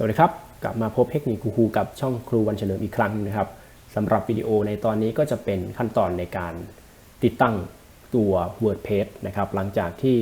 สวัสดีครับ กลับมาพบเทคนิคคูกับช่องครูวันเฉลิมอีกครั้งนะครับสำหรับวิดีโอในตอนนี้ก็จะเป็นขั้นตอนในการติดตั้งตัว WordPress นะครับหลังจากที่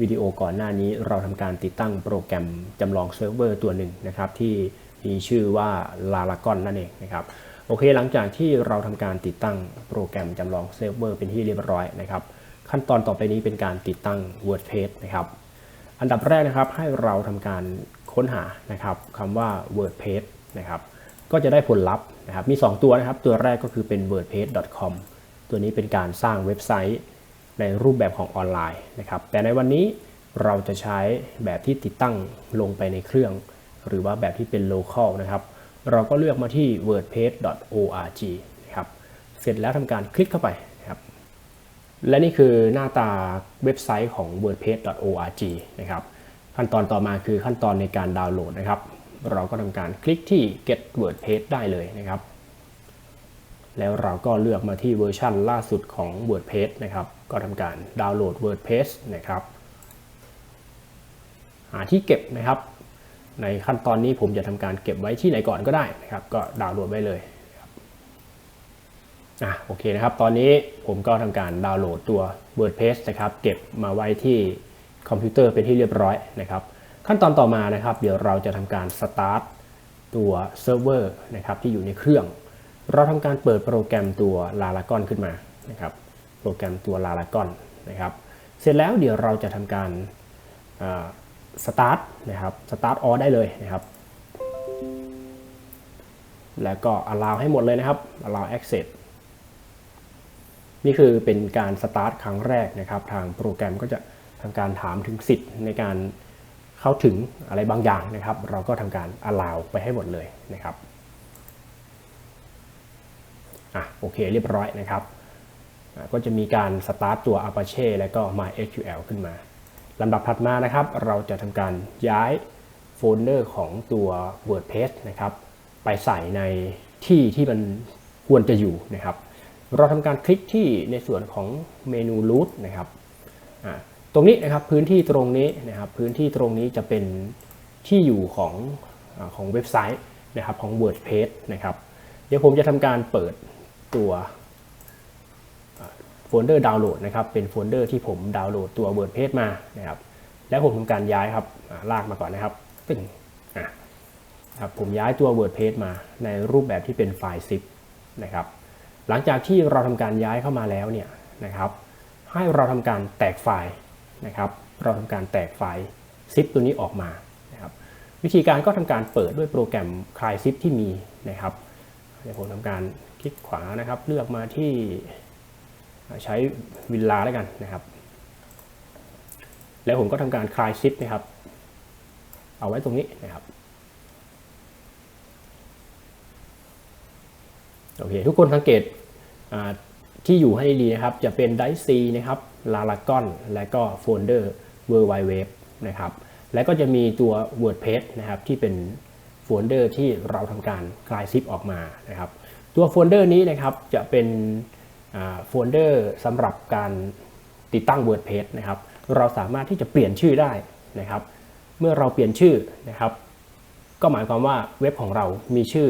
วิดีโอก่อนหน้านี้เราทำการติดตั้งโปรแกรมจำลองเซิร์ฟเวอร์ตัวหนึ่งนะครับที่มีชื่อว่า Laragon นั่นเองนะครับโอเคหลังจากที่เราทำการติดตั้งโปรแกรมจำลองเซิร์ฟเวอร์เป็นที่เรียบร้อยนะครับขั้นตอนต่อไปนี้เป็นการติดตั้ง WordPress นะครับอันดับแรกนะครับให้เราทำการ ค้นหานะครับคำว่า WordPress นะครับก็จะได้ผลลัพธ์นะครับมี 2 ตัวนะครับ ตัวแรกก็คือเป็น wordpress.com ตัวนี้เป็นการสร้างเว็บไซต์ในรูปแบบของออนไลน์นะครับแต่ในวันนี้เราจะใช้แบบที่ติดตั้งลงไปในเครื่อง หรือว่าแบบที่เป็น local นะครับเราก็เลือกมาที่ wordpress.org นะครับเสร็จแล้วทำการคลิกเข้าไปนะครับและนี่คือหน้าตาเว็บไซต์ของ wordpress.org นะครับ ขั้นตอนต่อมาคือขั้นตอนในการดาวน์โหลดนะครับ เราก็ทำการคลิกที่ get wordpress ได้เลยนะครับ แล้วเราก็เลือกมาที่เวอร์ชันล่าสุดของ wordpress นะครับ ก็ทำการดาวน์โหลด wordpress นะครับหาที่เก็บนะครับ ในขั้นตอนนี้ผมจะทำการเก็บไว้ที่ไหนก่อนก็ได้นะครับ ก็ดาวน์โหลดไว้เลยอะโอเคนะครับ ตอนนี้ผมก็ทำการดาวน์โหลดตัว WordPress นะครับ เก็บมาไว้ที่ คอมพิวเตอร์เป็นที่เรียบร้อยนะครับขั้นตอนต่อมานะครับ เดี๋ยวเราจะทำการ start ตัวเซิร์ฟเวอร์นะครับที่อยู่ในเครื่อง เราทำการเปิดโปรแกรมตัว Laragon ขึ้นมานะครับโปรแกรมตัว Laragon นะครับเสร็จแล้วเดี๋ยวเราจะทำการ start นะครับ start all ได้เลยนะครับแล้วก็ allow ให้หมดเลยนะครับ allow access นี่คือเป็นการสตาร์ทครั้งแรกนะครับ ทางโปรแกรมก็จะ ทำการถามถึงสิทธิ์ในการเข้าถึงอะไรบางอย่างนะครับ เราก็ทำการ allow ไปให้หมดเลยนะครับอะโอเคเรียบร้อยนะครับก็จะมีการสตาร์ทตัว Apache แล้วก็ MySQL ขึ้นมาลำดับถัดมานะครับ เราจะทำการย้ายโฟลเดอร์ของตัว WordPress นะครับ ไปใส่ในที่ที่มันควรจะอยู่นะครับ เราทำการคลิกที่ในส่วนของเมนู root นะครับ ตรงนี้นะครับพื้นที่ตรงนี้นะครับพื้นที่ตรงนี้จะเป็นที่อยู่ของอของเว็บไซต์นะครับของ WordPress นะครับ เดี๋ยวผมจะทำการเปิดตัวโฟลเดอร์ดาวน์โหลดนะครับเป็นโฟลเดอร์ที่ผมดาวน์โหลดตัว WordPress มานะครับแล้วผมทำการย้ายครับลากมาก่อนนะครับตึ้งครับผมย้ายตัว WordPress มาในรูปแบบที่เป็นไฟล์ zip นะครับหลังจากที่เราทำการย้ายเข้ามาแล้วเนี่ยนะครับให้เราทำการแตกไฟล์ นะครับ เราทำการแตกไฟล์ zip ตัวนี้ออกมานะครับวิธีการก็ทำการเปิดด้วยโปรแกรมคลาย zip ที่มีนะครับเดี๋ยวผมทำการคลิกขวานะครับ เลือกมาที่ใช้วิลลาแล้วกันนะครับ แล้วผมก็ทำการคลาย zip นะครับ เอาไว้ตรงนี้นะครับโอเคทุกคนสังเกต ที่อยู่ให้ดีนะครับ จะเป็นไดซีนะครับลาลากอนและก็โฟลเดอร์ w o r l d Wide Web นะครับและก็จะมีตัว WordPress นะครับที่เป็นโฟลเดอร์ที่เราทำการคลายซิปออกมานะครับ ตัวโฟลเดอร์นี้นะครับจะเป็นโฟลเดอร์สำหรับการติดตั้ง WordPress นะครับ เราสามารถที่จะเปลี่ยนชื่อได้นะครับ เมื่อเราเปลี่ยนชื่อนะครับ ก็หมายความว่าเว็บของเรามีชื่อ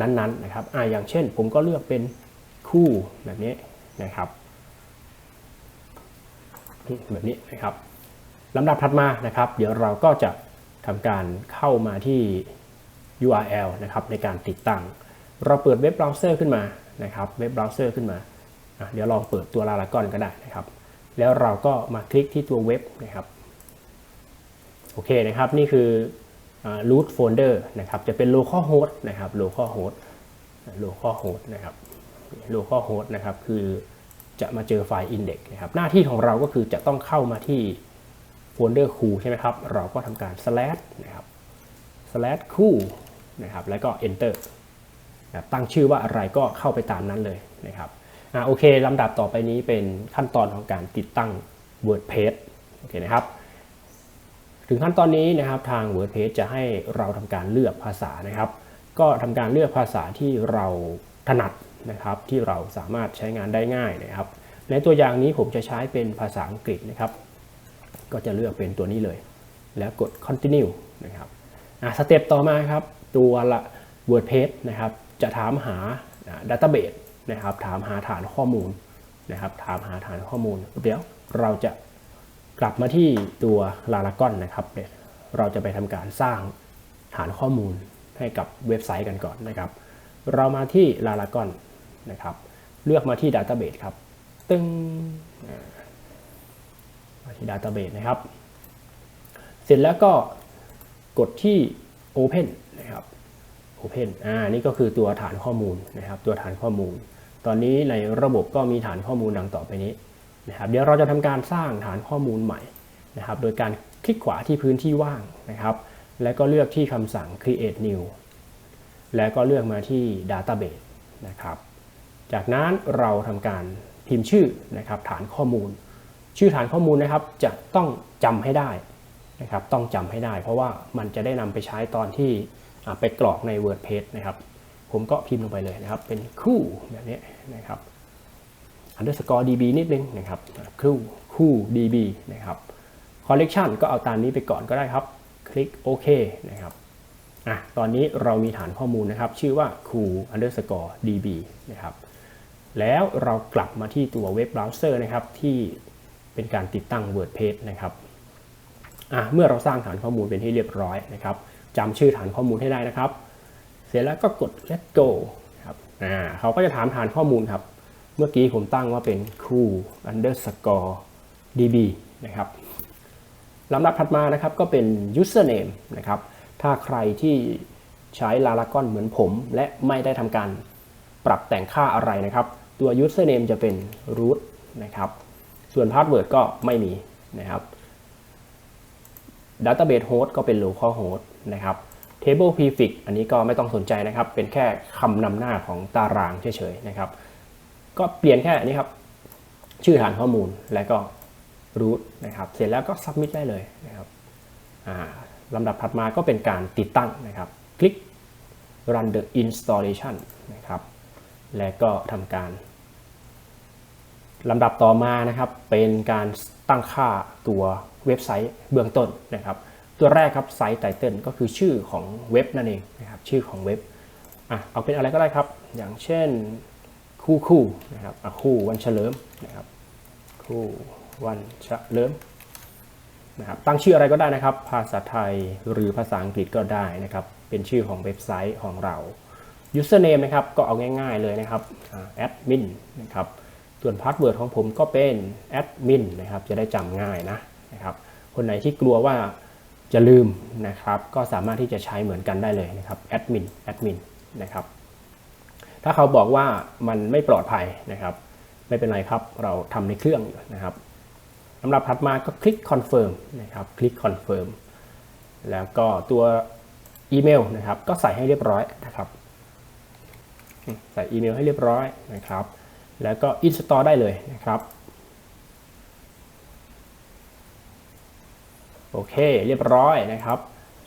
นั้นๆนะครับอ่าอย่างเช่น ผมก็เลือกเป็น คู่แบบนี้นะครับแบบนี้นะครับลำดับถัดมานะครับ เดี๋ยวเราก็จะทำการเข้ามาที่ URL นะครับในการติดตั้ง เราเปิดเว็บเบราว์เซอร์ขึ้นมานะครับเว็บเบราว์เซอร์ขึ้นมา เดี๋ยวลองเปิดตัวลาลากอนก็ได้นะครับ แล้วเราก็มาคลิกที่ตัวเว็บนะครับโอเคนะครับนี่คือ root folder นะครับจะเป็น local host นะครับ local host local host นะครับ local host นะครับ คือจะมาเจอไฟล์ index นะครับ หน้าที่ของเราก็คือจะต้องเข้ามาที่โฟลเดอร์คูใช่ไหมครับ เราก็ทำการ slash นะครับ slash คู่นะครับ แล้วก็ enter นะตั้งชื่อว่าอะไรก็เข้าไปตามนั้นเลยนะครับอ่าโอเคลำดับต่อไปนี้เป็นขั้นตอนของการติดตั้ง WordPress โอเคนะครับ ถึงขั้นตอนนี้นะครับทาง WordPress จะให้เราทำการเลือกภาษานะครับ ก็ทำการเลือกภาษาที่เราถนัด นะครับที่เราสามารถใช้งานได้ง่ายนะครับ ในตัวอย่างนี้ผมจะใช้เป็นภาษาอังกฤษนะครับ ก็จะเลือกเป็นตัวนี้เลย แล้วกด continue นะครับอะสเต็ปต่อมาครับตัวละ WordPress นะครับจะถามหาดัตเตอร์เบสนะครับถามหาฐานข้อมูลนะครับถามหาฐานข้อมูล เดี๋ยวเราจะกลับมาที่ตัว l a r a g o n นะครับเราจะไปทำการสร้างฐานข้อมูลให้กับเว็บไซต์กันก่อนนะครับ เรามาที่ l a r a g o n นะครับ เลือกมาที่ Database ครับ ตึงมาที่ Database นะครับ เสร็จแล้วก็กดที่ Open นะครับ Open อ่า นี่ก็คือตัวฐานข้อมูลนะครับ ตัวฐานข้อมูล ตอนนี้ในระบบก็มีฐานข้อมูลดังต่อไปนี้นะครับ เดี๋ยวเราจะทำการสร้างฐานข้อมูลใหม่นะครับ โดยการคลิกขวาที่พื้นที่ว่างนะครับ แล้วก็เลือกที่คำสั่ง create new แล้วก็เลือกมาที่ database นะครับ จากนั้นเราทำการพิมพ์ชื่อนะครับฐานข้อมูล ชื่อฐานข้อมูลนะครับจะต้องจำให้ได้นะครับต้องจำให้ได้ เพราะว่ามันจะได้นำไปใช้ตอนที่ไปกรอกใน WordPress นะครับ ผมก็พิมพ์ลงไปเลยนะครับ เป็นคู่แบบนี้นะครับ underscore db นิดนึงนะครับคู่คู่ db นะครับ collection ก็เอาตามนี้ไปก่อนก็ได้ครับ คลิกโอเคนะครับอะตอนนี้เรามีฐานข้อมูลนะครับ ชื่อว่า cool underscore db นะครับ แล้วเรากลับมาที่ตัวเว็บเบราว์เซอร์นะครับที่เป็นการติดตั้ง WordPress นะครับเมื่อเราสร้างฐานข้อมูลเป็นที่เรียบร้อยนะครับจำชื่อฐานข้อมูลให้ได้นะครับ เสร็จแล้วก็กด let go ครับอ่าเขาก็จะถามฐานข้อมูลครับ เมื่อกี้ผมตั้งว่าเป็น cool underscore db นะครับลำดับถัดมานะครับก็เป็น username นะครับ ถ้าใครที่ใช้ Laragon เหมือนผม และไม่ได้ทำการปรับแต่งค่าอะไรนะครับ ตัว username จะเป็น root นะครับ ส่วน password ก็ไม่มีนะครับ database host ก็เป็น local host นะครับ table prefix อันนี้ก็ไม่ต้องสนใจนะครับ เป็นแค่คำนำหน้าของตารางเฉยๆนะครับ ก็เปลี่ยนแค่นี้ครับ ชื่อฐานข้อมูลและก็ root นะครับ เสร็จแล้วก็ submit ได้เลยนะครับอ่าลำดับถัดมาก็เป็นการติดตั้งนะครับ คลิก run the installation นะครับ และก็ทำการ ลำดับต่อมานะครับเป็นการตั้งค่าตัวเว็บไซต์เบื้องต้นนะครับ ตัวแรกครับไซต์ไตเติลก็คือชื่อของเว็บนั่นเองนะครับชื่อของเว็บอะเอาเป็นอะไรก็ได้ครับ อย่างเช่นคู่คู่นะครับอะคู่วันเฉลิมนะครับคู่วันเฉลิมนะครับตั้งชื่ออะไรก็ได้นะครับ ภาษาไทยหรือภาษาอังกฤษก็ได้นะครับ เป็นชื่อของเว็บไซต์ของเรา username นะครับก็เอาง่ายๆเลยนะครับอ่า admin นะครับ ส่วนพาสเวิร์ดของผมก็เป็น admin นะครับ จะได้จำง่ายนะนะครับ คนไหนที่กลัวว่าจะลืมนะครับ ก็สามารถที่จะใช้เหมือนกันได้เลยนะครับ admin admin นะครับ ถ้าเขาบอกว่ามันไม่ปลอดภัยนะครับ ไม่เป็นไรครับ เราทำในเครื่องอยู่นะครับลำดับถัดมาก็คลิก confirm นะครับ คลิก confirm แล้วก็ตัวอีเมลนะครับ ก็ใส่ให้เรียบร้อยนะครับ ใส่อีเมลให้เรียบร้อยนะครับ แล้วก็ install ได้เลยนะครับ โอเคเรียบร้อยนะครับ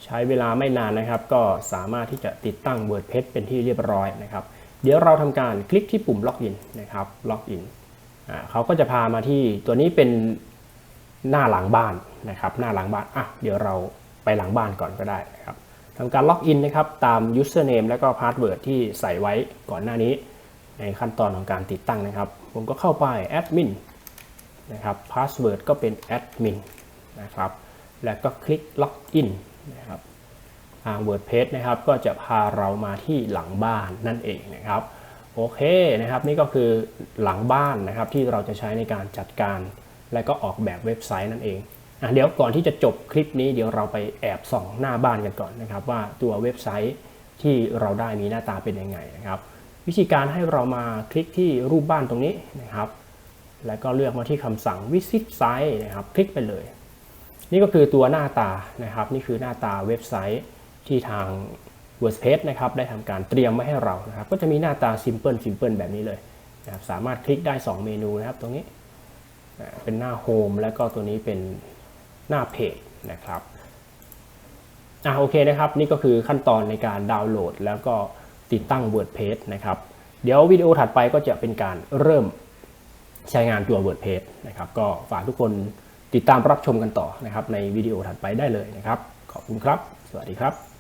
ใช้เวลาไม่นานนะครับ ก็สามารถที่จะติดตั้ง WordPress เป็นที่เรียบร้อยนะครับ เดี๋ยวเราทำการคลิกที่ปุ่มล็อกอินนะครับล็อกอินเขาก็จะพามาที่ตัวนี้เป็นหน้าหลังบ้านนะครับ หน้าหลังบ้านอะเดี๋ยวเราไปหลังบ้านก่อนก็ได้นะครับทำการล็อกอินนะครับตาม username และก็ password ที่ใส่ไว้ก่อนหน้านี้ ในขั้นตอนของการติดตั้งนะครับ ผมก็เข้าไป admin นนะครับ password ก็เป็น admin นะครับ แล้วก็คลิกล็อกอินนะครับทาง WordPress นะครับก็จะพาเรามาที่หลังบ้านนั่นเองนะครับโอเคนะครับนี่ก็คือหลังบ้านนะครับที่เราจะใช้ในการจัดการและก็ออกแบบเว็บไซต์นั่นเองอะเดี๋ยวก่อนที่จะจบคลิปนี้เดี๋ยวเราไปแอบส่องหน้าบ้านกันก่อนนะครับ ว่าตัวเว็บไซต์ที่เราได้มีหน้าตาเป็นยังไงนะครับ วิธีการให้เรามาคลิกที่รูปบ้านตรงนี้นะครับ แล้วก็เลือกมาที่คำสั่ง visit site นะครับ คลิกไปเลย นี่ก็คือตัวหน้าตานะครับ นี่คือหน้าตาเว็บไซต์ที่ทาง WordPress นะครับได้ทำการเตรียมไว้ให้เรานะครับ ก็จะมีหน้าตา simple simple แบบนี้เลยนะครับสามารถคลิกได้ 2 เมนูนะครับ ตรงนี้เป็นหน้า Home แล้วก็ตัวนี้เป็นหน้าเพจนะครับอะโอเคนะครับ นี่ก็คือขั้นตอนในการดาวน์โหลดแล้วก็ ติดตั้ง WordPress นะครับ เดี๋ยววิดีโอถัดไปก็จะเป็นการเริ่มใช้งานตัว WordPress นะครับ ก็ฝากทุกคนติดตามรับชมกันต่อนะครับในวิดีโอถัดไปได้เลยนะครับ ขอบคุณครับ สวัสดีครับ